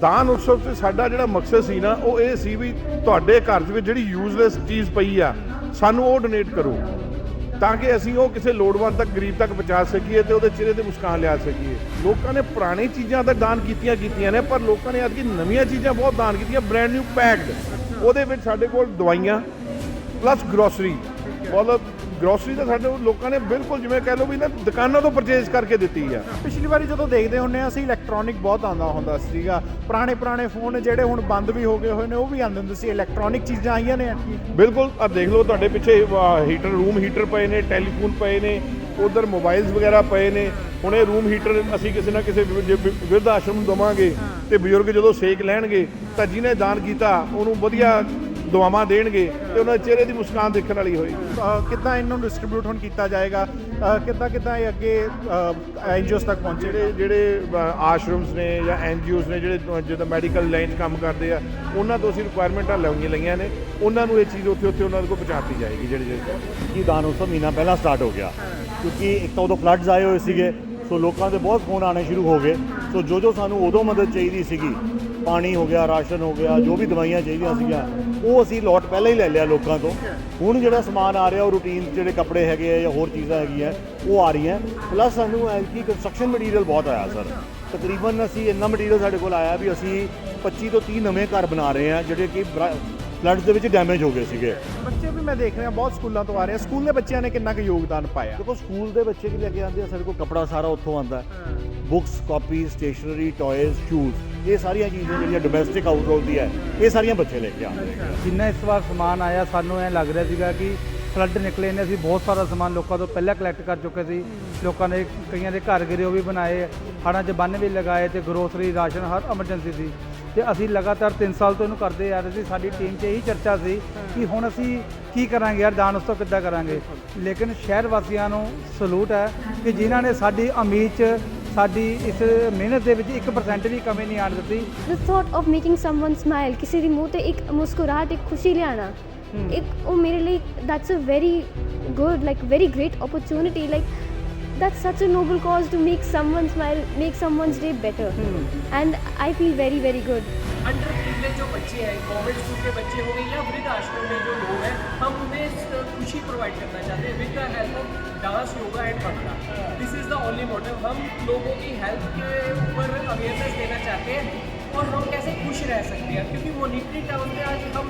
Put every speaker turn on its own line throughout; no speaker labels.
ਦਾਨ ਉਤਸਵ ਤੇ ਸਾਡਾ ਜਿਹੜਾ ਮਕਸਦ ਸੀ ਨਾ, ਉਹ ਇਹ ਸੀ ਵੀ ਤੁਹਾਡੇ ਘਰ ਦੇ ਵਿੱਚ ਜਿਹੜੀ ਯੂਜ਼ਲੈਸ ਚੀਜ਼ ਪਈ ਆ, ਸਾਨੂੰ ਉਹ ਡੋਨੇਟ ਕਰੋ। ਤਾਂ ਕਿ ਅਸੀਂ ਉਹ ਕਿਸੇ ਲੋੜਵੰਦ ਤੱਕ, ਗਰੀਬ ਤੱਕ ਪਹੁੰਚਾ ਸਕੀਏ ਤੇ ਉਹਦੇ ਚਿਹਰੇ ਤੇ ਮੁਸਕਾਨ ਲਿਆ ਸਕੀਏ। ਲੋਕਾਂ ਨੇ ਪੁਰਾਣੀ ਚੀਜ਼ਾਂ ਤਾਂ ਦਾਨ ਕੀਤੀਆਂ ਕੀਤੀਆਂ ਨੇ, ਪਰ ਲੋਕਾਂ ਨੇ ਅੱਜ ਨਵੀਆਂ ਚੀਜ਼ਾਂ ਬਹੁਤ ਦਾਨ ਕੀਤੀਆਂ ਬ੍ਰੈਂਡ ਨਿਊ ਪੈਕਡ ਉਹਦੇ ਵਿੱਚ ਸਾਡੇ ਕੋਲ ਦਵਾਈਆਂ ਪਲੱਸ ਗਰੋਸਰੀ ਮਤਲਬ ਗਰੋਸਰੀ ਤਾਂ ਸਾਡੇ ਲੋਕਾਂ ਨੇ ਬਿਲਕੁਲ ਜਿਵੇਂ ਕਹਿ ਲਓ ਵੀ ਨਾ ਦੁਕਾਨਾਂ ਤੋਂ ਪਰਚੇਜ਼ ਕਰਕੇ ਦਿੱਤੀ ਆ।
ਪਿਛਲੀ ਵਾਰੀ ਜਦੋਂ ਦੇਖਦੇ ਹੁੰਨੇ ਆ ਅਸੀਂ ਇਲੈਕਟ੍ਰੋਨਿਕ ਬਹੁਤ ਆਉਂਦਾ ਹੁੰਦਾ ਸੀਗਾ। ਪੁਰਾਣੇ ਪੁਰਾਣੇ ਫੋਨ ਜਿਹੜੇ ਹੁਣ ਬੰਦ ਵੀ ਹੋ ਗਏ ਹੋਏ ਨੇ ਉਹ ਵੀ ਆਉਂਦੇ ਹੁੰਦੇ ਸੀ। ਇਲੈਕਟ੍ਰੋਨਿਕ ਚੀਜ਼ਾਂ ਆਈਆਂ ਨੇ।
ਬਿਲਕੁਲ ਆ ਦੇਖ ਲਓ ਤੁਹਾਡੇ ਪਿੱਛੇ ਹੀਟਰ ਰੂਮ ਹੀਟਰ ਪਏ ਨੇ ਟੈਲੀਫੋਨ ਪਏ ਨੇ ਉਧਰ ਮੋਬਾਈਲਸ ਵਗੈਰਾ ਪਏ ਨੇ। ਹੁਣ ਇਹ ਰੂਮ ਹੀਟਰ ਅਸੀਂ ਕਿਸੇ ਨਾ ਕਿਸੇ ਵਿਰਧ ਆਸ਼ਰਮ ਨੂੰ ਦਵਾਂਗੇ ਤੇ ਬਜ਼ੁਰਗ ਜਦੋਂ ਸੇਕ ਲੈਣਗੇ ਤਾਂ ਜਿਹਨੇ ਦਾਨ ਕੀਤਾ ਉਹਨੂੰ ਵਧੀਆ ਦੁਆਵਾਂ ਦੇਣਗੇ ਤੇ ਉਹਨਾਂ ਦੇ ਚਿਹਰੇ ਦੀ ਮੁਸਕਾਨ ਦੇਖਣ ਵਾਲੀ ਹੋਏਗੀ।
ਕਿੱਦਾਂ ਇਹਨੂੰ ਡਿਸਟ੍ਰੀਬਿਊਟ ਹੁਣ ਕੀਤਾ ਜਾਏਗਾ? ਕਿੱਦਾਂ ਕਿੱਦਾਂ ਇਹ ਅੱਗੇ ਐਨਜੀਓਸ ਤੱਕ ਪਹੁੰਚੇਗਾ
ਜਿਹੜੇ ਜਿਹੜੇ ਆਸ਼ਰਮਸ ਨੇ ਜਾਂ ਐਨਜੀਓਸ ਨੇ ਜਿਹੜੇ ਜਿੱਦਾਂ ਮੈਡੀਕਲ ਲਾਈਨ 'ਚ ਕੰਮ ਕਰਦੇ ਆ ਉਹਨਾਂ ਤੋਂ ਅਸੀਂ ਰਿਕੁਆਇਰਮੈਂਟਾਂ ਲਈਆਂ ਲਈਆਂ ਨੇ। ਉਹਨਾਂ ਨੂੰ ਇਹ ਚੀਜ਼ ਉੱਥੇ ਉੱਥੇ ਉਹਨਾਂ ਦੇ ਕੋਲ ਪਹੁੰਚਾਤੀ ਜਾਏਗੀ ਜਿਹੜੇ ਜਿਹੜੇ।
ਕਿ ਦਾਨ ਉਤਸਵ ਮਹੀਨਾ ਪਹਿਲਾਂ ਸਟਾਰਟ ਹੋ ਗਿਆ? ਕਿਉਂਕਿ ਇੱਕ ਤਾਂ ਉਦੋਂ ਫਲੱਡਸ ਆਏ ਹੋਏ ਸੀਗੇ ਸੋ ਲੋਕਾਂ ਦੇ ਬਹੁਤ ਫੋਨ ਆਣੇ ਸ਼ੁਰੂ ਹੋ ਗਏ। ਸੋ ਜੋ ਜੋ ਸਾਨੂੰ ਉਦੋਂ ਮਦਦ ਚਾਹੀਦੀ ਸੀਗੀ ਪਾਣੀ ਹੋ ਗਿਆ, ਰਾਸ਼ਨ ਹੋ ਗਿਆ, ਜੋ ਵੀ ਦਵਾਈਆਂ ਚਾਹੀਦੀਆਂ ਸੀਗੀਆਂ, ਉਹ ਅਸੀਂ ਲੋਟ ਪਹਿਲਾਂ ਹੀ ਲੈ ਲਿਆ ਲੋਕਾਂ ਤੋਂ। ਹੁਣ ਜਿਹੜਾ ਸਮਾਨ ਆ ਰਿਹਾ, ਉਹ ਰੂਟੀਨ ਜਿਹੜੇ ਕੱਪੜੇ ਹੈਗੇ ਆ ਜਾਂ ਹੋਰ ਚੀਜ਼ਾਂ ਹੈਗੀਆਂ, ਉਹ ਆ ਰਹੀਆਂ। ਪਲੱਸ ਸਾਨੂੰ ਐਲਕੀ ਕੰਸਟਰਕਸ਼ਨ ਮਟੀਰੀਅਲ ਬਹੁਤ ਆਇਆ ਸਰ ਤਕਰੀਬਨ ਅਸੀਂ ਇੰਨਾ ਮਟੀਰੀਅਲ ਸਾਡੇ ਕੋਲ ਆਇਆ ਵੀ ਅਸੀਂ 25 ਤੋਂ 30 ਨਵੇਂ ਘਰ ਬਣਾ ਰਹੇ ਹਾਂ, ਜਿਹੜੇ ਕਿ ਫਲੱਡਸ ਦੇ ਵਿੱਚ ਡੈਮੇਜ ਹੋ ਗਏ ਸੀਗੇ।
ਬੱਚੇ ਵੀ ਮੈਂ ਦੇਖ ਰਿਹਾ ਬਹੁਤ ਸਕੂਲਾਂ ਤੋਂ ਆ ਰਹੇ। ਆ ਸਕੂਲ ਦੇ ਬੱਚਿਆਂ ਨੇ ਕਿੰਨਾ ਕੁ ਯੋਗਦਾਨ ਪਾਇਆ?
ਦੇਖੋ ਸਕੂਲ ਦੇ ਬੱਚੇ ਵੀ ਲੈ ਕੇ ਆਉਂਦੇ ਆ? ਸਾਡੇ ਕੋਲ ਕਪੜਾ ਸਾਰਾ ਉੱਥੋਂ ਆਉਂਦਾ। Books copy stationery toys shoes ਇਹ ਸਾਰੀਆਂ ਚੀਜ਼ਾਂ ਜਿਹੜੀਆਂ ਡੋਮੈਸਟਿਕ ਆਊਟਡੋਰ ਦੀ ਹੈ ਇਹ ਸਾਰੀਆਂ ਬੱਚੇ ਲੈ ਕੇ ਆਉਂਦੇ ਆ।
ਜਿੰਨਾ ਇਸ ਵਾਰ ਸਮਾਨ ਆਇਆ ਸਾਨੂੰ ਐ ਲੱਗ ਰਿਹਾ ਸੀਗਾ ਕਿ ਫਲੱਡ ਨਿਕਲੇ ਨੇ। ਅਸੀਂ ਬਹੁਤ ਸਾਰਾ ਸਮਾਨ ਲੋਕਾਂ ਤੋਂ ਪਹਿਲਾਂ ਕਲੈਕਟ ਕਰ ਚੁੱਕੇ ਸੀ। ਲੋਕਾਂ ਨੇ ਕਈਆਂ ਦੇ ਘਰ ਗਿਰੇ ਉਹ ਵੀ ਬਣਾਏ। ਹੜਾਂ 'ਚ ਬੰਨ ਵੀ ਲਗਾਏ ਤੇ ਗਰੋਸਰੀ ਰਾਸ਼ਨ ਹਰ ਐਮਰਜੈਂਸੀ ਸੀ। ਤੇ ਅਸੀਂ ਲਗਾਤਾਰ 3 ਸਾਲ ਤੋਂ ਇਹਨੂੰ ਕਰਦੇ ਆ ਰਹੇ ਸੀ। ਸਾਡੀ ਟੀਮ 'ਚ ਇਹੀ ਚਰਚਾ ਸੀ ਕਿ ਹੁਣ ਅਸੀਂ ਕੀ ਕਰਾਂਗੇ ਯਾਰ ਦਾਨ ਉਤਸਵ ਕਿੱਦਾਂ ਕਰਾਂਗੇ। ਲੇਕਿਨ ਸ਼ਹਿਰ ਵਾਸੀਆਂ ਨੂੰ ਸਲੂਟ ਹੈ ਕਿ ਜਿਨ੍ਹਾਂ ਨੇ ਸਾਡੀ ਉਮੀਦ 'ਚ ਸਾਡੀ ਇਸ ਮਿਹਨਤ ਦੇ ਵਿੱਚ 1% ਵੀ ਕਮੀ ਨਹੀਂ ਆਣ ਦਿੱਤੀ।
The thought of making someone smile ਕਿਸੇ ਦੀ ਮੂੰਹ ਤੇ ਇੱਕ ਮੁਸਕਰਾਹਟ ਇੱਕ ਖੁਸ਼ੀ ਲਿਆਣਾ ਇੱਕ ਉਹ ਮੇਰੇ ਲਈ that's a very good like very great opportunity like that's such a noble cause to make someone smile make someone's day better and I feel very very good
under privilege जो बच्चे हैं गवर्नमेंट स्कूल के बच्चे हो गए या वृद्ध आश्रम में जो लोग हैं हम उन्हें स- खुशी प्रोवाइड करना चाहते हैं with the help of dance yoga and bhangra this is the only motive हम लोगों की हेल्थ के ऊपर अवेयरनेस देना चाहते हैं और हम कैसे खुश रह सकते हैं क्योंकि मॉनिटरी टाउन में आज हम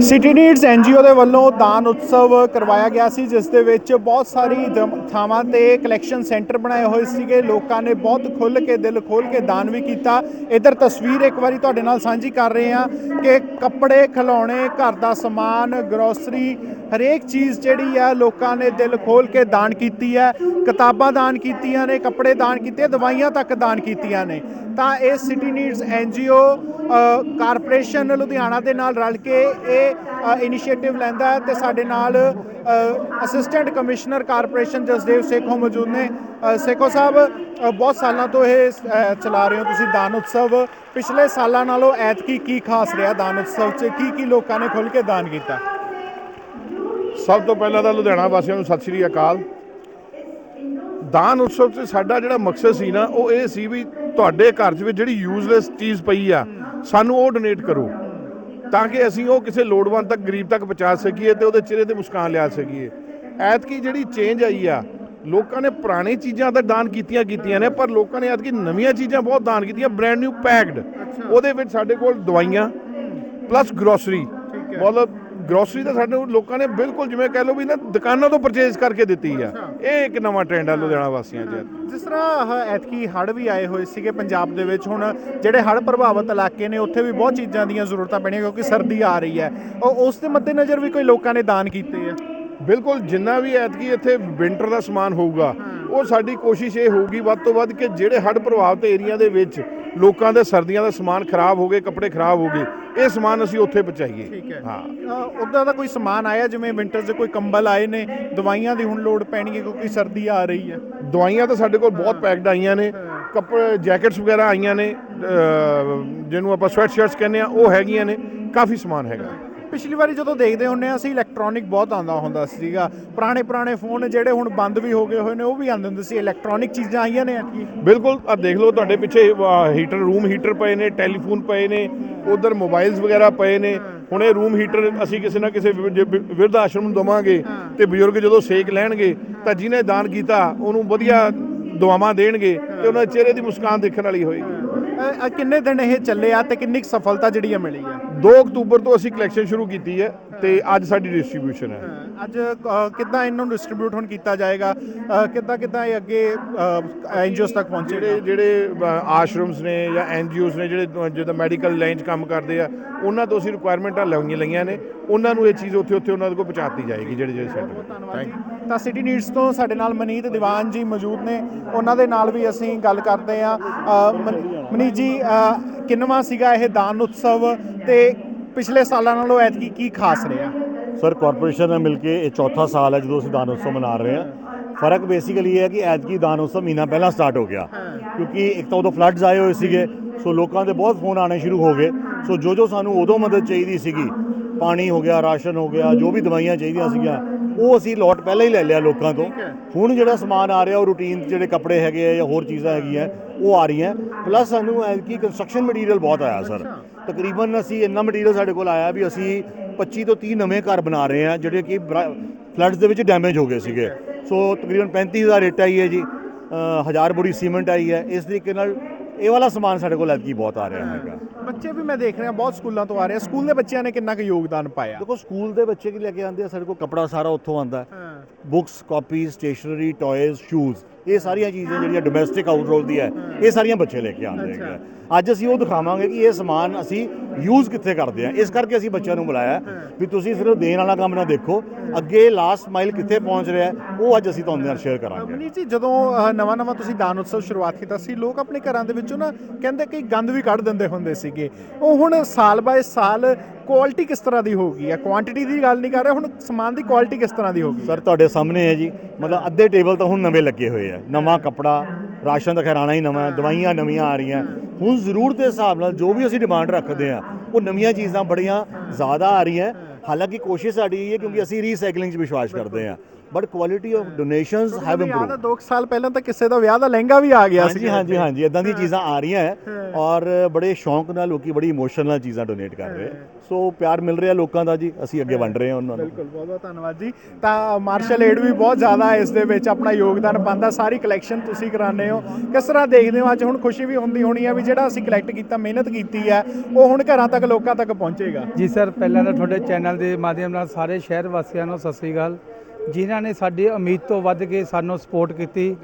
ਸਿਟੀ ਨੀਡਸ ਐਨਜੀਓ ਦੇ ਵੱਲੋਂ ਦਾਨ ਉਤਸਵ ਕਰਵਾਇਆ ਗਿਆ ਸੀ, ਜਿਸ ਦੇ ਵਿੱਚ ਬਹੁਤ ਸਾਰੀ ਜਮ- ਥਾਵਾਂ ਤੇ ਕਲੈਕਸ਼ਨ ਸੈਂਟਰ ਬਣਾਏ ਹੋਏ ਸੀਗੇ। ਲੋਕਾਂ ਨੇ ਬਹੁਤ ਖੁੱਲ ਕੇ ਦਿਲ ਖੋਲ ਕੇ ਦਾਨ ਵੀ ਕੀਤਾ। ਇਧਰ ਤਸਵੀਰ ਇੱਕ ਵਾਰੀ ਤੁਹਾਡੇ ਨਾਲ ਸਾਂਝੀ ਕਰ ਰਹੇ ਹਾਂ ਕਿ ਕੱਪੜੇ ਖਿਲੌਣੇ, ਘਰ ਦਾ ਸਮਾਨ ਗਰੋਸਰੀ ਹਰੇਕ ਚੀਜ਼ ਜਿਹੜੀ ਆ, ਲੋਕਾਂ ਨੇ ਦਿਲ ਖੋਲ ਕੇ ਦਾਨ ਕੀਤੀ ਹੈ। ਕਿਤਾਬਾਂ ਦਾਨ ਕੀਤੀਆਂ ਨੇ, ਕੱਪੜੇ ਦਾਨ ਕੀਤੇ, ਦਵਾਈਆਂ ਤੱਕ ਦਾਨ ਕੀਤੀਆਂ ਨੇ। ਤਾਂ ਇਹ city needs NGO corporation Ludhiana ਦੇ ਨਾਲ ਰਲ ਕੇ ਇਹ ਇਨੀਸ਼ੀਏਟਿਵ ਲੈਂਦਾ ਹੈ ਤੇ ਸਾਡੇ ਨਾਲ assistant commissioner corporation Jasdev Sekhon ਮੌਜੂਦ ਨੇ। ਸੇਖੋ ਸਾਹਿਬ ਬਹੁਤ ਸਾਲਾਂ ਤੋਂ ਇਹ ਚਲਾ ਰਹੇ ਹੋ ਤੁਸੀਂ ਦਾਨ ਉਤਸਵ। ਪਿਛਲੇ ਸਾਲਾਂ ਨਾਲੋਂ ਐਤਕੀ ਕੀ ਖਾਸ ਰਿਹਾ ਦਾਨ ਉਤਸਵ 'ਚ? ਕੀ ਕੀ ਲੋਕਾਂ ਨੇ ਖੁੱਲ ਕੇ ਦਾਨ ਕੀਤਾ?
ਸਭ ਤੋਂ ਪਹਿਲਾਂ ਤਾਂ ਲੁਧਿਆਣਾ ਵਾਸੀਆਂ ਨੂੰ ਸਤਿ ਸ਼੍ਰੀ ਅਕਾਲ। ਦਾਨ ਉਤਸਵ 'ਚ ਸਾਡਾ ਜਿਹੜਾ ਮਕਸਦ ਸੀ ਨਾ, ਉਹ ਇਹ ਸੀ ਵੀ ਤੁਹਾਡੇ ਘਰ 'ਚ ਵੀ ਜਿਹੜੀ ਯੂਜ਼ਲੈਸ ਚੀਜ਼ ਪਈ ਆ, ਸਾਨੂੰ ਉਹ ਡੋਨੇਟ ਕਰੋ। ਤਾਂ ਕਿ ਅਸੀਂ ਉਹ ਕਿਸੇ ਲੋੜਵੰਦ ਤੱਕ ਗਰੀਬ ਤੱਕ ਪਹੁੰਚਾ ਸਕੀਏ ਤੇ ਉਹਦੇ ਚਿਹਰੇ ਤੇ ਮੁਸਕਾਨ ਲਿਆ ਸਕੀਏ। ਐਤਕੀ ਜਿਹੜੀ ਚੇਂਜ ਆਈ ਆ ਲੋਕਾਂ ਨੇ ਪੁਰਾਣੀ ਚੀਜ਼ਾਂ ਤਾਂ ਦਾਨ ਕੀਤੀਆਂ ਕੀਤੀਆਂ ਨੇ ਪਰ ਲੋਕਾਂ ਨੇ ਐਤਕੀ ਨਵੀਆਂ ਚੀਜ਼ਾਂ ਬਹੁਤ ਦਾਨ ਕੀਤੀਆਂ ਬ੍ਰੈਂਡ ਨਿਊ ਪੈਕਡ ਉਹਦੇ ਵਿੱਚ ਸਾਡੇ ਕੋਲ ਦਵਾਈਆਂ ਪਲੱਸ ਗਰੋਸਰੀ ਮਤਲਬ ਗਰੋਸਰੀ ਤਾਂ ਸਾਡੇ ਲੋਕਾਂ ਨੇ ਬਿਲਕੁਲ ਜਿਵੇਂ ਕਹਿ ਲਓ ਵੀ ਨਾ ਦੁਕਾਨਾਂ ਤੋਂ ਪਰਚੇਜ਼ ਕਰਕੇ ਦਿੱਤੀ ਆ। ਇਹ ਇੱਕ ਨਵਾਂ ਟ੍ਰੈਂਡ ਆ ਲੁਧਿਆਣਾ ਵਾਸੀਆਂ 'ਚ
ਜਿਸ ਤਰ੍ਹਾਂ ਐਤਕੀ ਹੜ੍ਹ ਵੀ ਆਏ ਹੋਏ ਸੀਗੇ ਪੰਜਾਬ ਦੇ ਵਿੱਚ ਹੁਣ ਜਿਹੜੇ ਹੜ੍ਹ ਪ੍ਰਭਾਵਿਤ ਇਲਾਕੇ ਨੇ ਉੱਥੇ ਵੀ ਬਹੁਤ ਚੀਜ਼ਾਂ ਦੀਆਂ ਜ਼ਰੂਰਤਾਂ ਪੈਣੀਆਂ ਕਿਉਂਕਿ ਸਰਦੀ ਆ ਰਹੀ ਹੈ। ਉਹ ਉਸ ਦੇ ਮੱਦੇਨਜ਼ਰ ਵੀ ਕੋਈ ਲੋਕਾਂ ਨੇ ਦਾਨ ਕੀਤੇ ਆ?
ਬਿਲਕੁਲ ਜਿੰਨਾ ਵੀ ਐਤਕੀ ਇੱਥੇ ਵਿੰਟਰ ਦਾ ਸਮਾਨ ਹੋਊਗਾ ਉਹ ਸਾਡੀ ਕੋਸ਼ਿਸ਼ ਇਹ ਹੋਊਗੀ ਵੱਧ ਤੋਂ ਵੱਧ ਕਿ ਜਿਹੜੇ ਹੜ੍ਹ ਪ੍ਰਭਾਵਿਤ ਏਰੀਆ ਦੇ ਵਿੱਚ ਲੋਕਾਂ ਦੇ ਸਰਦੀਆਂ ਦਾ ਸਮਾਨ ਖਰਾਬ ਹੋ ਗਏ ਕੱਪੜੇ ਖਰਾਬ ਹੋ ਗਏ ਇਹ ਸਮਾਨ ਅਸੀਂ ਉੱਥੇ ਪਹੁੰਚਾਈਏ।
ਠੀਕ ਹੈ।
ਹਾਂ।
ਉੱਦਾਂ ਦਾ ਕੋਈ ਸਮਾਨ ਆਇਆ ਜਿਵੇਂ ਵਿੰਟਰ 'ਚ ਕੋਈ ਕੰਬਲ ਆਏ ਨੇ ਦਵਾਈਆਂ ਦੀ ਹੁਣ ਲੋੜ ਪੈਣੀ ਹੈ ਕਿਉਂਕਿ ਸਰਦੀ ਆ ਰਹੀ ਹੈ।
ਦਵਾਈਆਂ ਤਾਂ ਸਾਡੇ ਕੋਲ ਬਹੁਤ ਪੈਕਡ ਆਈਆਂ ਨੇ ਕੱਪੜੇ ਜੈਕਟਸ ਵਗੈਰਾ ਆਈਆਂ ਨੇ ਜਿਹਨੂੰ ਆਪਾਂ ਸਵੈਟ ਸ਼ਰਟਸ ਕਹਿੰਦੇ ਆ ਉਹ ਹੈਗੀਆਂ ਨੇ ਕਾਫੀ ਸਮਾਨ ਹੈਗਾ।
ਪਿਛਲੀ ਵਾਰੀ ਜਦੋਂ ਦੇਖਦੇ ਹੁੰਨੇ ਆ ਅਸੀਂ ਇਲੈਕਟ੍ਰੋਨਿਕ ਬਹੁਤ ਆਉਂਦਾ ਹੁੰਦਾ ਸੀਗਾ। ਪੁਰਾਣੇ ਪੁਰਾਣੇ ਫੋਨ ਜਿਹੜੇ ਹੁਣ ਬੰਦ ਵੀ ਹੋ ਗਏ ਹੋਏ ਨੇ ਉਹ ਵੀ ਆਉਂਦੇ ਹੁੰਦੇ ਸੀ। ਇਲੈਕਟ੍ਰੋਨਿਕ ਚੀਜ਼ਾਂ ਆਈਆਂ ਨੇ ਐਤਕੀ।
ਬਿਲਕੁਲ ਆ ਦੇਖ ਲਓ ਤੁਹਾਡੇ ਪਿੱਛੇ ਹੀਟਰ ਰੂਮ ਹੀਟਰ ਪਏ ਨੇ ਟੈਲੀਫੋਨ ਪਏ ਨੇ ਉਧਰ ਮੋਬਾਈਲਸ ਵਗੈਰਾ ਪਏ ਨੇ। ਹੁਣ ਇਹ ਰੂਮ ਹੀਟਰ ਅਸੀਂ ਕਿਸੇ ਨਾ ਕਿਸੇ ਵਿ- ਜੇ ਵਿ- ਬਿਰਧ ਆਸ਼ਰਮ ਨੂੰ ਦਵਾਂਗੇ ਤੇ ਬਜ਼ੁਰਗ ਜਦੋਂ ਸੇਕ ਲੈਣਗੇ ਤਾਂ ਜਿਹਨੇ ਦਾਨ ਕੀਤਾ ਉਹਨੂੰ ਵਧੀਆ ਦੁਆਵਾਂ ਦੇਣਗੇ ਤੇ ਉਹਨਾਂ ਦੇ ਚਿਹਰੇ ਦੀ ਮੁਸਕਾਨ ਦੇਖਣ ਵਾਲੀ ਹੋਏਗੀ।
ਕਿੰਨੇ ਦਿਨ ਇਹ ਚੱਲੇ ਆ ਤੇ ਕਿੰਨੀ ਸਫਲਤਾ ਜਿਹੜੀ ਆ ਮਿਲੀ ਆ?
2 ਅਕਤੂਬਰ ਤੋਂ ਅਸੀਂ ਕਲੈਕਸ਼ਨ ਸ਼ੁਰੂ ਕੀਤੀ ਹੈ ਤੇ ਅੱਜ ਸਾਡੀ ਡਿਸਟ੍ਰੀਬਿਊਸ਼ਨ ਹੈ।
ਅੱਜ ਕਿੱਦਾਂ ਇਹਨਾਂ ਨੂੰ ਡਿਸਟ੍ਰੀਬਿਊਟ ਹੁਣ ਕੀਤਾ ਜਾਏਗਾ? ਕਿੱਦਾਂ ਕਿੱਦਾਂ ਇਹ ਅੱਗੇ ਐਨਜੀਓਸ ਤੱਕ ਪਹੁੰਚੇਗਾ?
ਜਿਹੜੇ ਜਿਹੜੇ ਆਸ਼ਰਮਸ ਨੇ ਜਾਂ ਐਨਜੀਓਸ ਨੇ ਜਿਹੜੇ ਜਿੱਦਾਂ ਮੈਡੀਕਲ ਲਾਈਨ 'ਚ ਕੰਮ ਕਰਦੇ ਆ ਉਹਨਾਂ ਤੋਂ ਅਸੀਂ ਰਿਕੁਆਇਰਮੈਂਟਾਂ ਲਈਆਂ ਲਈਆਂ ਨੇ। ਉਹਨਾਂ ਨੂੰ ਇਹ ਚੀਜ਼ ਉੱਥੇ ਉੱਥੇ ਉਹਨਾਂ ਦੇ ਕੋਲ ਪਹੁੰਚਾਤੀ ਜਾਏਗੀ ਜਿਹੜੇ ਜਿਹੜੇ ਸੈਂਟਰ
ਧੰਨਵਾਦ ਜੀ। ਤਾਂ ਸਿਟੀ ਨੀਡਸ ਤੋਂ ਸਾਡੇ ਨਾਲ ਮਨੀਤ ਦੀਵਾਨ ਜੀ ਮੌਜੂਦ ਨੇ। ਉਹਨਾਂ ਦੇ ਨਾਲ ਵੀ ਅਸੀਂ ਗੱਲ ਕਰਦੇ ਆ ਮਨੀਤ ਜੀ ਕਿੰਨਵਾਂ ਸੀਗਾ ਇਹ ਦਾਨ ਉਤਸਵ ਤੇ ਪਿਛਲੇ ਸਾਲਾਂ ਨਾਲੋਂ ਐਤਕੀ ਕੀ ਖਾਸ ਰਿਹਾ?
ਸਰ ਕਾਰਪੋਰੇਸ਼ਨ ਨਾਲ ਮਿਲ ਕੇ ਇਹ ਚੌਥਾ ਸਾਲ ਹੈ ਜਦੋਂ ਅਸੀਂ ਦਾਨ ਉਤਸਵ ਮਨਾ ਰਹੇ ਹਾਂ। ਫ਼ਰਕ ਬੇਸਿਕਲੀ ਇਹ ਹੈ ਕਿ ਐਤਕੀ ਦਾਨ ਉਤਸਵ ਮਹੀਨਾ ਪਹਿਲਾਂ ਸਟਾਰਟ ਹੋ ਗਿਆ। ਕਿਉਂਕਿ ਇੱਕ ਤਾਂ ਉਦੋਂ ਫਲੱਡਸ ਆਏ ਹੋਏ ਸੀਗੇ ਸੋ ਲੋਕਾਂ ਦੇ ਬਹੁਤ ਫੋਨ ਆਣੇ ਸ਼ੁਰੂ ਹੋ ਗਏ। ਸੋ ਜੋ ਜੋ ਸਾਨੂੰ ਉਦੋਂ ਮਦਦ ਚਾਹੀਦੀ ਸੀਗੀ ਪਾਣੀ ਹੋ ਗਿਆ ਰਾਸ਼ਨ ਹੋ ਗਿਆ ਜੋ ਵੀ ਦਵਾਈਆਂ ਚਾਹੀਦੀਆਂ ਸੀਗੀਆਂ ਉਹ ਅਸੀਂ ਲੋਟ ਪਹਿਲਾਂ ਹੀ ਲੈ ਲਿਆ ਲੋਕਾਂ ਤੋਂ। ਹੁਣ ਜਿਹੜਾ ਸਮਾਨ ਆ ਰਿਹਾ ਉਹ ਰੂਟੀਨ ਜਿਹੜੇ ਕੱਪੜੇ ਹੈਗੇ ਆ ਜਾਂ ਹੋਰ ਚੀਜ਼ਾਂ ਹੈਗੀਆਂ ਉਹ ਆ ਰਹੀਆਂ। ਪਲੱਸ ਸਾਨੂੰ ਐਤਕੀ ਕੰਸਟਰਕਸ਼ਨ ਮਟੀਰੀਅਲ ਬਹੁਤ ਆਇਆ ਸਰ ਤਕਰੀਬਨ ਅਸੀਂ ਇੰਨਾ ਮਟੀਰੀਅਲ ਸਾਡੇ ਕੋਲ ਆਇਆ ਵੀ ਅਸੀਂ 25 ਤੋਂ 30 ਨਵੇਂ ਘਰ ਬਣਾ ਰਹੇ ਹਾਂ ਜਿਹੜੇ ਕਿ ਫਲੱਡਸ ਦੇ ਵਿੱਚ ਡੈਮੇਜ ਹੋ ਗਏ ਸੀਗੇ। ਸੋ ਤਕਰੀਬਨ 35000 ਰੇਟ ਆਈ ਹੈ ਜੀ। ਹਜ਼ਾਰ ਬੋਰੀ ਸੀਮੈਂਟ ਆਈ ਹੈ। ਇਸ ਤਰੀਕੇ ਨਾਲ ਇਹ ਵਾਲਾ ਸਮਾਨ ਸਾਡੇ ਕੋਲ ਐਤਕੀ ਬਹੁਤ ਆ ਰਿਹਾ ਹੈਗਾ।
ਬੱਚੇ ਵੀ ਮੈਂ ਦੇਖ ਰਿਹਾ ਬਹੁਤ ਸਕੂਲਾਂ ਤੋਂ ਆ ਰਹੇ। ਆ ਸਕੂਲ ਦੇ ਬੱਚਿਆਂ ਨੇ ਕਿੰਨਾ ਕੁ ਯੋਗਦਾਨ ਪਾਇਆ?
ਦੇਖੋ ਸਕੂਲ ਦੇ ਬੱਚੇ ਕੀ ਲੈ ਕੇ ਆਉਂਦੇ ਆ? ਸਾਡੇ ਕੋਲ ਕਪੜਾ ਸਾਰਾ ਉੱਥੋਂ ਆਉਂਦਾ। Books copy stationery toys shoes ਇਹ ਸਾਰੀਆਂ ਚੀਜ਼ਾਂ ਜਿਹੜੀਆਂ ਡੋਮੈਸਟਿਕ ਆਊਟਰੋਲ ਦੀ ਹੈ ਇਹ ਸਾਰੀਆਂ ਬੱਚੇ ਲੈ ਕੇ ਆਉਂਦੇ ਹੈਗੇ ਆ। ਅੱਜ ਅਸੀਂ ਉਹ ਦਿਖਾਵਾਂਗੇ ਕਿ ਇਹ ਸਮਾਨ ਅਸੀਂ ਯੂਜ਼ ਕਿੱਥੇ ਕਰਦੇ ਆ। ਇਸ ਕਰਕੇ ਅਸੀਂ ਬੱਚਿਆਂ ਨੂੰ ਬੁਲਾਇਆ ਵੀ ਤੁਸੀਂ ਸਿਰਫ ਦੇਣ ਵਾਲਾ ਕੰਮ ਨਾ ਦੇਖੋ ਅੱਗੇ ਲਾਸਟ ਮਾਈਲ ਕਿੱਥੇ ਪਹੁੰਚ ਰਿਹਾ ਹੈ, ਉਹ ਅੱਜ ਅਸੀਂ ਤੁਹਾਡੇ ਨਾਲ ਸ਼ੇਅਰ ਕਰਾਂਗੇ।
ਮਨੀਤ ਜੀ ਜਦੋਂ ਨਵਾਂ ਨਵਾਂ ਤੁਸੀਂ ਦਾਨ ਉਤਸਵ ਸ਼ੁਰੂਆਤ ਕੀਤਾ ਸੀ ਲੋਕ ਆਪਣੇ ਘਰਾਂ ਦੇ ਵਿੱਚੋਂ ਨਾ ਕਹਿੰਦੇ ਕਿ ਗੰਦ ਵੀ ਕੱਢ ਦਿੰਦੇ ਹੁੰਦੇ ਸੀਗੇ। ਉਹ ਹੁਣ ਸਾਲ ਬਾਏ ਸਾਲ ਕੁਆਲਿਟੀ ਕਿਸ ਤਰ੍ਹਾਂ ਦੀ ਹੋਊਗੀ ਆ ਕੁਆਂਟੀਟੀ ਦੀ ਗੱਲ ਨਹੀਂ ਕਰ ਰਿਹਾ ਹੁਣ ਸਮਾਨ ਦੀ ਕੁਆਲਿਟੀ ਕਿਸ ਤਰ੍ਹਾਂ ਦੀ ਹੋਊਗੀ
ਸਰ ਤੁਹਾਡੇ ਸਾਹਮਣੇ ਹੈ ਜੀ। ਮਤਲਬ ਅੱਧੇ ਟੇਬਲ ਤਾਂ ਹੁਣ ਨਵੇਂ ਲੱਗੇ ਹੋਏ ਆ। ਨਵਾਂ ਕੱਪੜਾ, ਰਾਸ਼ਨ ਤਾਂ ਖੈਰ ਹੀ ਨਵਾਂ, ਦਵਾਈਆਂ ਨਵੀਆਂ ਆ ਰਹੀਆਂ। ਹੁਣ ਜ਼ਰੂਰਤ ਦੇ ਹਿਸਾਬ ਨਾਲ ਜੋ ਵੀ ਅਸੀਂ ਡਿਮਾਂਡ ਰੱਖਦੇ ਆ, ਉਹ ਨਵੀਆਂ ਚੀਜ਼ਾਂ ਬੜੀਆਂ ਜ਼ਿਆਦਾ ਆ ਰਹੀਆਂ। ਹਾਲਾਂਕਿ ਕੋਸ਼ਿਸ਼ ਸਾਡੀ ਇਹ ਹੈ ਕਿਉਂਕਿ ਅਸੀਂ ਰੀਸਾਈਕਲਿੰਗ 'ਚ ਵਿਸ਼ਵਾਸ ਕਰਦੇ ਆ। But quality of donations have
ਯਾਦ
ਇੰਪਰੂਵਡ
ਆ 2 ਸਾਲ ਪਹਿਲਾਂ ਤਾਂ ਕਿਸੇ ਦਾ ਵਿਆਹ ਦਾ ਲਹਿੰਗਾ ਵੀ ਆ ਗਿਆ
ਹਾਂਜੀ
ਸੀ
ਹਾਂਜੀ ਹਾਂਜੀ ਇਦਾਂ ਦੀਆਂ ਚੀਜ਼ਾਂ ਆ ਰਹੀਆਂ ਹੈ ਔਰ ਬੜੇ ਸ਼ੌਂਕ ਨਾਲ ਲੋਕੀ ਬੜੀ ਇਮੋਸ਼ਨ ਨਾਲ ਚੀਜ਼ਾਂ ਡੋਨੇਟ ਕਰ ਰਹੇ। ਸੋ ਪਿਆਰ ਮਿਲ ਰਿਹਾ ਲੋਕਾਂ ਦਾ ਜੀ ਅਸੀਂ ਅੱਗੇ ਵੰਡ ਰਹੇ ਹਾਂ ਉਹਨਾਂ ਨੂੰ।
ਬਿਲਕੁਲ ਬਹੁਤ ਬਹੁਤ ਧੰਨਵਾਦ ਜੀ। ਤਾਂ ਮਾਰਸ਼ਲ ਏਡ ਵੀ ਬਹੁਤ ਜ਼ਿਆਦਾ ਇਸ ਦੇ ਵਿੱਚ ਆਪਣਾ ਯੋਗਦਾਨ ਪਾਉਂਦਾ ਸਾਰੀ ਕਲੈਕਸ਼ਨ ਤੁਸੀਂ ਕਰਾਉਂਦੇ ਹੋ। ਕਿਸ ਤਰ੍ਹਾਂ ਦੇਖਦੇ ਹੋ ਅੱਜ ਹੁਣ ਖੁਸ਼ੀ ਵੀ ਹੁੰਦੀ ਹੋਣੀ ਹੈ ਵੀ ਜਿਹੜਾ ਅਸੀਂ ਕਲੈਕਟ ਕੀਤਾ ਮਿਹਨਤ ਕੀਤੀ ਹੈ ਉਹ ਹੁਣ ਘਰਾਂ ਤੱਕ ਲੋਕਾਂ ਤੱਕ ਪਹੁੰਚੇਗਾ?
ਜੀ ਸਰ ਪਹਿਲਾਂ ਤਾਂ ਤੁਹਾਡੇ ਚੈਨਲ ਦੇ ਮਾਧਿਅਮ ਨਾਲ ਸਾਰੇ ਸ਼ਹਿਰ ਵਾਸੀਆਂ ਨੂੰ ਸਤਿ ਸ੍ਰੀ ਅਕਾਲ। ਜਿਨ੍ਹਾਂ ਨੇ ਸਾਡੀ ਉਮੀਦ ਤੋਂ ਵੱਧ ਕੇ ਸਾਨੂੰ ਸਪੋਰਟ ਕੀਤੀ।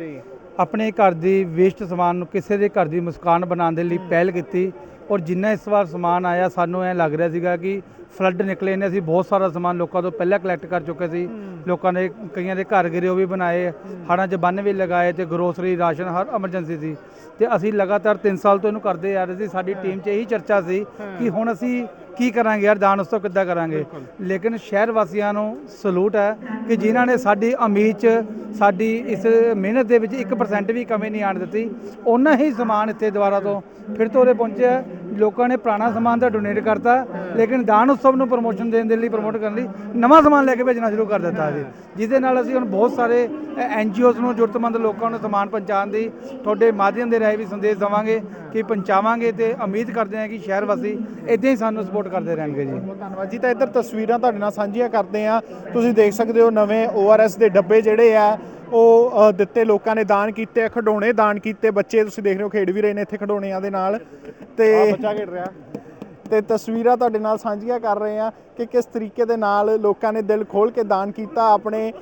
ਆਪਣੇ ਘਰ ਦੀ ਵੇਸਟ ਸਮਾਨ ਨੂੰ ਕਿਸੇ ਦੇ ਘਰ ਦੀ ਮੁਸਕਾਨ ਬਣਾਉਣ ਦੇ ਲਈ ਪਹਿਲ ਕੀਤੀ ਔਰ ਜਿੰਨਾ ਇਸ ਵਾਰ ਸਮਾਨ ਆਇਆ ਸਾਨੂੰ ਐ ਲੱਗ ਰਿਹਾ ਸੀਗਾ ਕਿ ਫਲੱਡ ਨਿਕਲੇ ਨੇ ਅਸੀਂ ਬਹੁਤ ਸਾਰਾ ਸਮਾਨ ਲੋਕਾਂ ਤੋਂ ਪਹਿਲਾਂ ਕਲੈਕਟ ਕਰ ਚੁੱਕੇ ਸੀ। ਲੋਕਾਂ ਨੇ ਕਈਆਂ ਦੇ ਘਰ ਗਿਰੇ ਉਹ ਵੀ ਬਣਾਏ ਹੜਾਂ 'ਚ ਬੰਨ ਵੀ ਲਗਾਏ ਤੇ ਗਰੋਸਰੀ ਰਾਸ਼ਨ ਹਰ ਐਮਰਜੈਂਸੀ ਸੀ। ਤੇ ਅਸੀਂ ਲਗਾਤਾਰ 3 ਸਾਲ ਤੋਂ ਇਹਨੂੰ ਕਰਦੇ ਆ ਰਹੇ ਸੀ ਸਾਡੀ ਟੀਮ 'ਚ ਇਹੀ ਚਰਚਾ ਸੀ ਕਿ ਹੁਣ ਅਸੀਂ ਕੀ ਕਰਾਂਗੇ ਯਾਰ ਦਾਨ ਉਤਸਵ ਕਿੱਦਾਂ ਕਰਾਂਗੇ? ਲੇਕਿਨ ਸ਼ਹਿਰ ਵਾਸੀਆਂ ਨੂੰ ਸਲੂਟ ਹੈ ਕਿ ਜਿਨ੍ਹਾਂ ਨੇ ਸਾਡੀ ਉਮੀਦ 'ਚ ਸਾਡੀ ਇਸ ਮਿਹਨਤ ਦੇ ਵਿੱਚ 1% ਵੀ ਕਮੀ ਨਹੀਂ ਆਣ ਦਿੱਤੀ ਉਹਨਾਂ ਹੀ ਸਮਾਨ ਇੱਥੇ ਦੁਬਾਰਾ ਤੋਂ ਫਿਰ ਤੋਂ ਉਰੇ ਪਹੁੰਚਿਆ ਲੋਕਾਂ ਨੇ ਪੁਰਾਣਾ ਸਮਾਨ ਤਾਂ ਡੋਨੇਟ ਕਰਤਾ ਲੇਕਿਨ ਦਾਨ ਉਤਸਵ ਨੂੰ ਪ੍ਰਮੋਸ਼ਨ ਦੇਣ ਦੇ ਲਈ ਪ੍ਰਮੋਟ ਕਰਨ ਲਈ ਨਵਾਂ ਸਮਾਨ ਲੈ ਕੇ ਭੇਜਣਾ ਸ਼ੁਰੂ ਕਰ ਦਿੱਤਾ ਜੀ। ਜਿਹਦੇ ਨਾਲ ਅਸੀਂ ਹੁਣ ਬਹੁਤ ਸਾਰੇ ਐਨਜੀਓਜ਼ ਨੂੰ ਜ਼ਰੂਰਤਮੰਦ ਲੋਕਾਂ ਨੂੰ ਸਮਾਨ ਪਹੁੰਚਾਉਣ ਦੀ ਤੁਹਾਡੇ ਮਾਧਿਅਮ ਦੇ ਰਾਹੀਂ ਵੀ ਸੰਦੇਸ਼ ਦੇਵਾਂਗੇ। ਕਿ ਪਹੁੰਚਾਵਾਂਗੇ ਤੇ ਉਮੀਦ ਕਰਦੇ ਹਾਂ ਕਿ ਸ਼ਹਿਰ ਵਾਸੀ ਇਦਾਂ ਹੀ ਸਾਨੂੰ ਸਪੋਰਟ ਕਰਦੇ ਰਹਿਣਗੇ ਜੀ।
ਬਹੁਤ ਧੰਨਵਾਦ ਜੀ। ਤਾਂ ਇੱਧਰ ਤਸਵੀਰਾਂ ਤੁਹਾਡੇ ਨਾਲ ਸਾਂਝੀਆਂ ਕਰਦੇ ਆ ਤੁਸੀਂ ਦੇਖ ਸਕਦੇ ਹੋ ਨਵੇਂ ORS ਦੇ ਡੱਬੇ ਜਿਹੜੇ ਆ ਉਹ ਦਿੱਤੇ ਲੋਕਾਂ ਨੇ ਦਾਨ ਕੀਤੇ ਖਿਡੌਣੇ ਦਾਨ ਕੀਤੇ। ਬੱਚੇ ਤੁਸੀਂ ਦੇਖ ਰਹੇ ਹੋ ਖੇਡ ਵੀ ਰਹੇ ਨੇ ਇੱਥੇ ਖਿਡੌਣਿਆਂ ਦੇ ਨਾਲ। ਤੇ ਬੱਚਾ ਖੇਡ ਰਿਹਾ। ਤੇ ਤਸਵੀਰਾਂ ਤੁਹਾਡੇ ਨਾਲ ਸਾਂਝੀਆਂ ਕਰ ਰਹੇ ਆ ਕਿ ਕਿਸ ਤਰੀਕੇ ਦੇ ਨਾਲ ਲੋਕਾਂ ਨੇ ਦਿਲ ਖੋਲ ਕੇ ਦਾਨ ਕੀਤਾ ਆਪਣੇ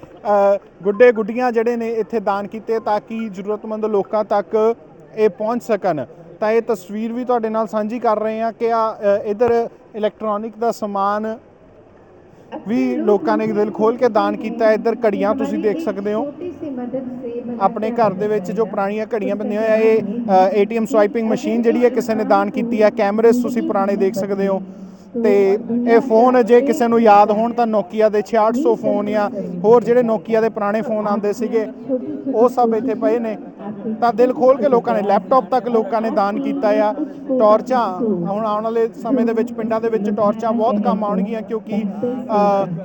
ਗੁੱਡੇ ਗੁੱਡੀਆਂ ਜਿਹੜੇ ਨੇ ਇੱਥੇ ਦਾਨ ਕੀਤੇ ਤਾਂ ਕਿ ਜ਼ਰੂਰਤਮੰਦ ਲੋਕਾਂ ਤੱਕ ਇਹ ਪਹੁੰਚ ਸਕਣ। ਤਾਂ ਇਹ ਤਸਵੀਰ ਵੀ ਤੁਹਾਡੇ ਨਾਲ ਸਾਂਝੀ ਕਰ ਰਹੇ ਹਾਂ ਕਿ ਆ ਇਧਰ ਇਲੈਕਟ੍ਰੋਨਿਕ ਦਾ ਸਮਾਨ ਵੀ ਲੋਕਾਂ ਨੇ ਦਿਲ ਖੋਲ ਕੇ ਦਾਨ ਕੀਤਾ ਇੱਧਰ ਘੜੀਆਂ ਤੁਸੀਂ ਦੇਖ ਸਕਦੇ ਹੋ। ਆਪਣੇ ਘਰ ਦੇ ਵਿੱਚ ਜੋ ਪੁਰਾਣੀਆਂ ਘੜੀਆਂ ਬੰਦੀਆਂ ਹੋਇਆ ਇਹ ਏਟੀਐਮ ਸਵਾਈਪਿੰਗ ਮਸ਼ੀਨ ਜਿਹੜੀ ਹੈ ਕਿਸੇ ਨੇ ਦਾਨ ਕੀਤੀ ਹੈ। ਕੈਮਰੇਸ ਤੁਸੀਂ ਪੁਰਾਣੇ ਦੇਖ ਸਕਦੇ ਹੋ। ਤੇ ਇਹ ਫੋਨ ਜੇ ਕਿਸੇ ਨੂੰ ਯਾਦ ਹੋਣ ਤਾਂ ਨੋਕੀਆ ਦੇ 6800 ਫੋਨ ਜਾਂ ਹੋਰ ਜਿਹੜੇ ਨੋਕੀਆ ਦੇ ਪੁਰਾਣੇ ਫੋਨ ਆਉਂਦੇ ਸੀਗੇ, ਉਹ ਸਭ ਇੱਥੇ ਪਏ ਨੇ। ਤਾਂ ਦਿਲ ਖੋਲ ਕੇ ਲੋਕਾਂ ਨੇ ਲੈਪਟਾਪ ਤੱਕ ਲੋਕਾਂ ਨੇ ਦਾਨ ਕੀਤਾ ਆ। ਟਾਰਚਾਂ ਹੁਣ ਆਉਣ ਵਾਲੇ ਸਮੇਂ ਦੇ ਵਿੱਚ ਪਿੰਡਾਂ ਦੇ ਵਿੱਚ ਟਾਰਚਾਂ ਬਹੁਤ ਕੰਮ ਆਉਣਗੀਆਂ ਕਿਉਂਕਿ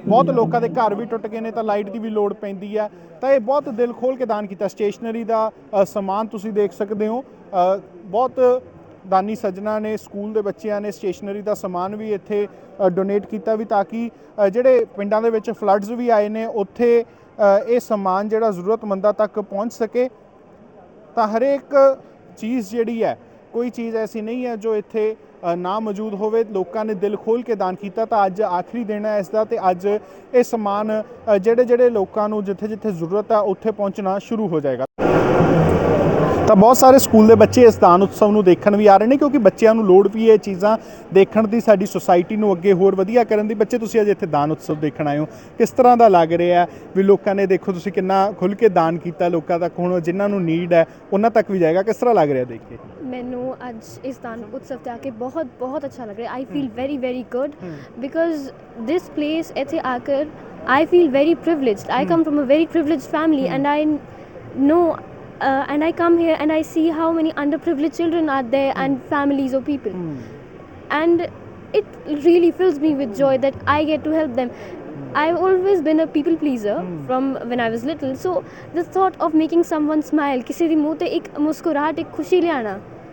ਬਹੁਤ ਲੋਕਾਂ ਦੇ ਘਰ ਵੀ ਟੁੱਟ ਗਏ ਨੇ ਤਾਂ ਲਾਈਟ ਦੀ ਵੀ ਲੋੜ ਪੈਂਦੀ ਆ। ਤਾਂ ਇਹ ਬਹੁਤ ਦਿਲ ਖੋਲ ਕੇ ਦਾਨ ਕੀਤਾ। ਸਟੇਸ਼ਨਰੀ ਦਾ ਸਮਾਨ ਤੁਸੀਂ ਦੇਖ ਸਕਦੇ ਹੋ। ਬਹੁਤ ਦਾਨੀ ਸੱਜਣਾ ਨੇ, ਸਕੂਲ ਦੇ ਬੱਚਿਆਂ ਨੇ ਸਟੇਸ਼ਨਰੀ ਦਾ ਸਮਾਨ ਵੀ ਇੱਥੇ ਡੋਨੇਟ ਕੀਤਾ ਵੀ ਤਾਂ ਕਿ ਜਿਹੜੇ ਪਿੰਡਾਂ ਦੇ ਵਿੱਚ ਫਲੱਡਸ ਵੀ ਆਏ ਨੇ, ਉੱਥੇ ਇਹ ਸਮਾਨ ਜਿਹੜਾ ਜ਼ਰੂਰਤਮੰਦਾਂ ਤੱਕ ਪਹੁੰਚ ਸਕੇ। ਤਾਂ ਹਰੇਕ ਚੀਜ਼ ਜਿਹੜੀ ਹੈ, ਕੋਈ ਚੀਜ਼ ਐਸੀ ਨਹੀਂ ਹੈ ਜੋ ਇੱਥੇ ਨਾ ਮੌਜੂਦ ਹੋਵੇ। ਲੋਕਾਂ ਨੇ ਦਿਲ ਖੋਲ ਕੇ ਦਾਨ ਕੀਤਾ ਤਾਂ ਅੱਜ ਆਖਰੀ ਦਿਨ ਹੈ ਇਸ ਦਾ ਤੇ ਅੱਜ ਇਹ ਸਮਾਨ ਜਿਹੜੇ ਜਿਹੜੇ ਲੋਕਾਂ ਨੂੰ ਜਿੱਥੇ ਜਿੱਥੇ ਜ਼ਰੂਰਤ ਹੈ ਉੱਥੇ ਪਹੁੰਚਣਾ ਸ਼ੁਰੂ ਹੋ ਜਾਏਗਾ। ਤਾਂ ਬਹੁਤ ਸਾਰੇ ਸਕੂਲ ਦੇ ਬੱਚੇ ਇਸ ਦਾਨ ਉਤਸਵ ਨੂੰ ਦੇਖਣ ਵੀ ਆ ਰਹੇ ਨੇ ਕਿਉਂਕਿ ਬੱਚਿਆਂ ਨੂੰ ਲੋੜ ਵੀ ਇਹ ਚੀਜ਼ਾਂ ਦੇਖਣ ਦੀ ਸਾਡੀ ਸੁਸਾਇਟੀ ਨੂੰ ਅੱਗੇ ਹੋਰ ਵਧੀਆ ਕਰਨ ਦੀ। ਬੱਚੇ ਤੁਸੀਂ ਅੱਜ ਇੱਥੇ ਦਾਨ ਉਤਸਵ ਦੇਖਣ ਆਏ ਹੋ। ਕਿਸ ਤਰ੍ਹਾਂ ਦਾ ਲੱਗ ਰਿਹਾ ਵੀ ਲੋਕਾਂ ਨੇ ਦੇਖੋ ਤੁਸੀਂ ਕਿੰਨਾ ਖੁੱਲ ਕੇ ਦਾਨ ਕੀਤਾ ਲੋਕਾਂ ਤੱਕ ਹੁਣ ਜਿਨ੍ਹਾਂ ਨੂੰ ਨੀਡ ਹੈ ਉਹਨਾਂ ਤੱਕ ਵੀ ਜਾਏਗਾ। ਕਿਸ ਤਰ੍ਹਾਂ ਲੱਗ ਰਿਹਾ ਦੇਖ ਕੇ?
ਮੈਨੂੰ ਅੱਜ ਇਸ ਦਾਨ ਉਤਸਵ ਤੇ ਆ ਕੇ ਬਹੁਤ ਬਹੁਤ ਅੱਛਾ ਲੱਗ ਰਿਹਾ। I feel very very good because this place ਇੱਥੇ ਆ ਕਰ I feel very privileged I come from a very privileged family and I know uh, and I come here and I see how many underprivileged children are there mm. and families or people. Mm. And it really fills me with joy that I get to help them. Hmm. I've always been a people pleaser mm. from when I was little. So the thought of making someone smile, किसी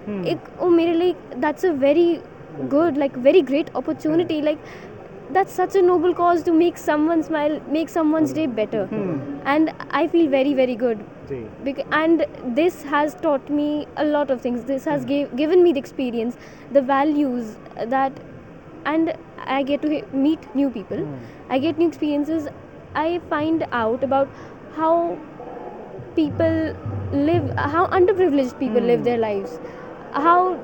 hmm. oh, that's a very good, like very great opportunity. Hmm. Like that's such a noble cause to make someone smile, make someone's day better. And I feel very very good and this has taught me a lot of things. This has mm-hmm. gave, given me the experience the values that and i get to meet new people. Mm. I get new experiences. I find out about how people live how underprivileged people live mm. their lives how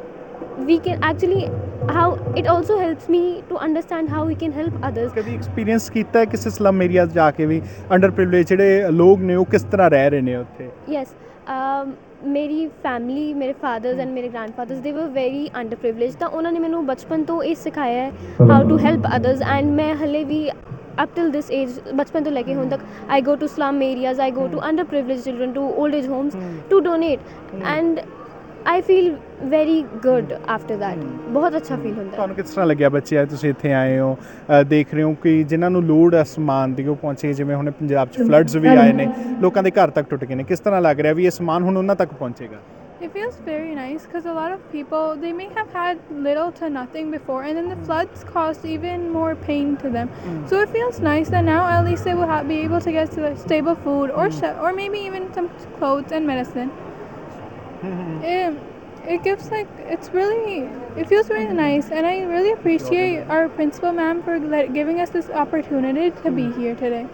we can actually how it also helps me to understand how we can help others.
ਕਦੀ experience ਕੀਤਾ ਹੈ ਕਿਸੇ slum areas ਜਾ ਕੇ ਵੀ? Under privilege ਜਿਹੜੇ ਲੋਕ ਨੇ ਉਹ ਕਿਸ ਤਰ੍ਹਾਂ ਰਹਿ ਰਹੇ ਨੇ ਉੱਥੇ?
Yes um, ਮੇਰੀ ਫੈਮਿਲੀ ਮੇਰੇ ਫਾਦਰਸ ਐਂਡ ਮੇਰੇ ਗ੍ਰੈਂਡਫਾਦਰਸ ਦੇ ਵਰ ਵੈਰੀ ਅੰਡਰ ਪ੍ਰਿਵਿਲੇਜ ਤਾਂ ਉਹਨਾਂ ਨੇ ਮੈਨੂੰ ਬਚਪਨ ਤੋਂ ਇਹ ਸਿਖਾਇਆ ਹੈ how to help others and ਮੈਂ ਹਲੇ ਵੀ ਅਪ ਟਿਲ ਦਿਸ ਏਜ ਬਚਪਨ ਤੋਂ ਲੈ ਕੇ ਹੁਣ ਤੱਕ I go to slum areas I go to under privilege children to old age homes to donate and I feel very good after that ਬਹੁਤ ਅੱਛਾ ਫੀਲ ਹੁੰਦਾ
ਤੁਹਾਨੂੰ ਕਿਸ ਤਰ੍ਹਾਂ ਲੱਗਿਆ ਬੱਚੇ ਅੱਜ ਤੁਸੀਂ ਇੱਥੇ ਆਏ ਹੋ ਦੇਖ ਰਹੇ ਹੋ ਕਿ ਜਿਨ੍ਹਾਂ ਨੂੰ ਲੋੜ ਹੈ ਸਮਾਨ ਦੀ ਉਹ ਪਹੁੰਚੇ ਜਿਵੇਂ ਹੁਣ ਪੰਜਾਬ 'ਚ ਫਲੱਡਸ ਵੀ ਆਏ ਨੇ ਲੋਕਾਂ ਦੇ ਘਰ ਤੱਕ ਟੁੱਟ ਗਏ ਨੇ ਕਿਸ ਤਰ੍ਹਾਂ ਲੱਗ ਰਿਹਾ ਵੀ ਇਹ ਸਮਾਨ ਹੁਣ ਉਹਨਾਂ ਤੱਕ ਪਹੁੰਚੇਗਾ
It feels very nice because a lot of people they may have had little to nothing before, and then the floods caused even more pain to them. So it feels nice that now at least they will ha- be able to get to stable food or sh- or maybe even some clothes and medicine. It, it gives like it's really it feels really nice, and I really appreciate our principal ma'am for let, giving us this opportunity to be here today.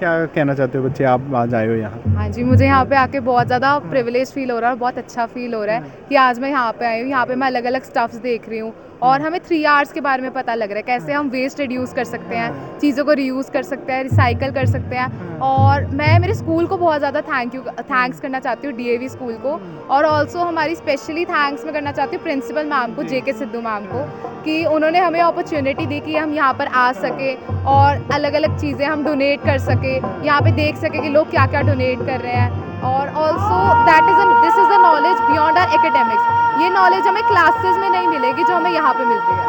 क्या कहना चाहते हो बच्चे आप आज आए हो यहाँ
हाँ जी मुझे यहाँ पे आके बहुत ज़्यादा प्रिविलेज फील हो रहा है और बहुत अच्छा फील हो रहा है कि आज मैं यहाँ पे आई हूँ यहाँ पे मैं अलग अलग स्टफ्स देख रही हूँ और हमें थ्री आवर्स के बारे में पता लग रहा है कैसे हम वेस्ट रिड्यूस कर सकते हैं चीज़ों को रीयूज़ कर सकते हैं रिसाइकल कर सकते हैं। और मैं मेरे स्कूल को बहुत ज़्यादा थैंक यू थैंक्स करना चाहती हूँ डीएवी स्कूल को। और ऑल्सो हमारी स्पेशली थैंक्स मैं करना चाहती हूँ प्रिंसिपल मैम को जे। के सिद्धू मैम को कि उन्होंने हमें अपॉर्चुनिटी दी कि हम यहाँ पर आ सके और अलग अलग चीज़ें हम डोनेट कर सके यहाँ पे देख सके कि लोग क्या क्या डोनेट कर रहे हैं। और also that is this is the knowledge beyond our academics ये नॉलेज हमें क्लासेस में नहीं मिलेगी जो हमें यहाँ पे मिलती है।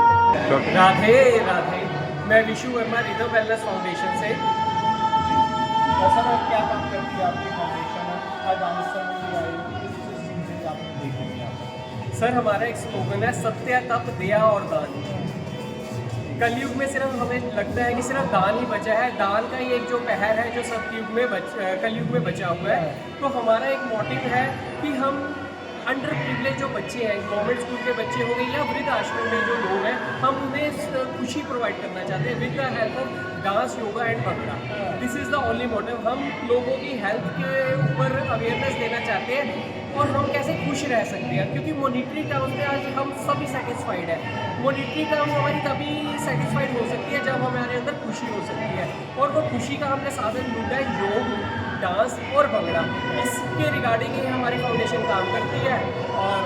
राधे राधे। मैं Vishu Verma Rhythm Wellness Foundation से।
सर क्या काम करती है आपकी फाउंडेशन आज
सर हमारा एक स्लोगन है सत्य तप दया और दान। कलयुग में सिर्फ़ हमें लगता है कि सिर्फ़ दान ही बचा है। दान का ही एक जो पहर है जो सतयुग में बच कलयुग में बचा हुआ है। तो हमारा एक मोटिव है कि हम अंडर प्रिविलेज जो बच्चे हैं गवर्नमेंट स्कूल के बच्चे हो गए या वृद्ध आश्रम में जो लोग हैं हम उन्हें खुशी प्रोवाइड करना चाहते हैं with the help of dance yoga and bhangra this is the only motive हम लोगों की हेल्थ के ऊपर अवेयरनेस देना चाहते हैं। और हम कैसे खुश रह सकते हैं, क्योंकि मॉनिटरी टर्म में आज हम सभी सेटिस्फाइड है। मॉनिटरी टर्म हमारी तभी सेटिस्फाइड हो सकती है जब हमारे अंदर खुशी हो सकती है। और वो खुशी का हमने साधन ढूंढा है, योग, डांस और भंगड़ा। इसके रिगार्डिंग ही हमारी फाउंडेशन काम करती है। और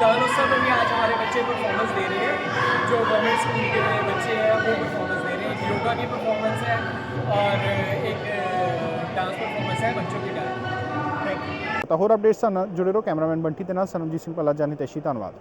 दानोत्सव में भी आज हमारे बच्चे परफॉर्मेंस दे रहे हैं। जो गवर्नमेंट स्कूल के बच्चे हैं, वो परफॉर्मेंस दे रहे हैं। योगा की परफॉर्मेंस है और एक डांस परफॉर्मेंस है बच्चों की डांस
ਕਰਤਾ। ਹੋਰ ਅਪਡੇਟਸ ਨਾਲ ਜੁੜੇ ਰਹੋ ਕੈਮਰਾਮੈਨ ਬੰਟੀ ਦੇ ਨਾਲ। ਸਰਮਜੀਤ ਸਿੰਘ ਪੱਲਾ ਜਾਨੀ ਤੈਸ਼ੀ। ਧੰਨਵਾਦ।